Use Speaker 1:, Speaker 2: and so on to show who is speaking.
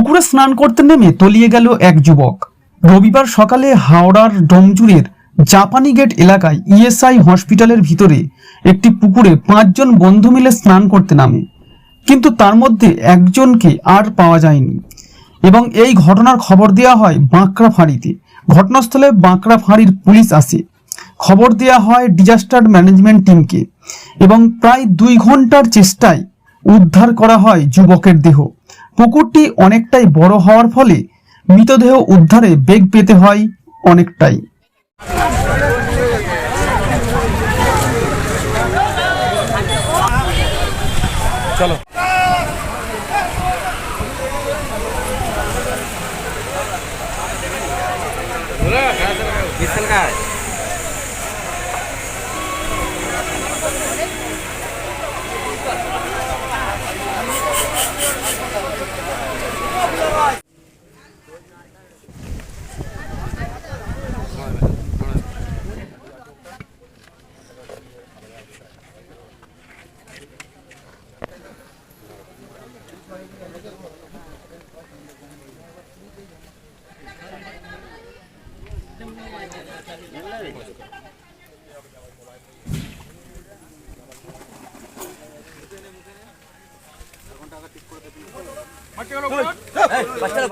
Speaker 1: পুকুরে স্নান করতে নেমে তলিয়ে গেল এক যুবক। রবিবার সকালে হাওড়ার ডোমজুরের জাপানি গেট এলাকায় ইএসআই হসপিটালের ভিতরে একটি পুকুরে পাঁচজন বন্ধু মিলে স্নান করতে নামে। কিন্তু তার মধ্যে একজনকে আর পাওয়া যায়নি এবং এই ঘটনার খবর দেওয়া হয় বাঁকড়া ফাঁড়িতে। ঘটনাস্থলে বাঁকড়া ফাঁড়ির পুলিশ আসে। খবর দেওয়া হয় ডিজাস্টার ম্যানেজমেন্ট টিমকে এবং প্রায় দুই ঘণ্টার চেষ্টায় উদ্ধার করা হয় যুবকের দেহ। পুকুরটি অনেকটাই বড় হওয়ার ফলে মৃতদেহ উদ্ধারে বেগ পেতে হয় অনেকটাই।
Speaker 2: বিশাল গাছ মাটি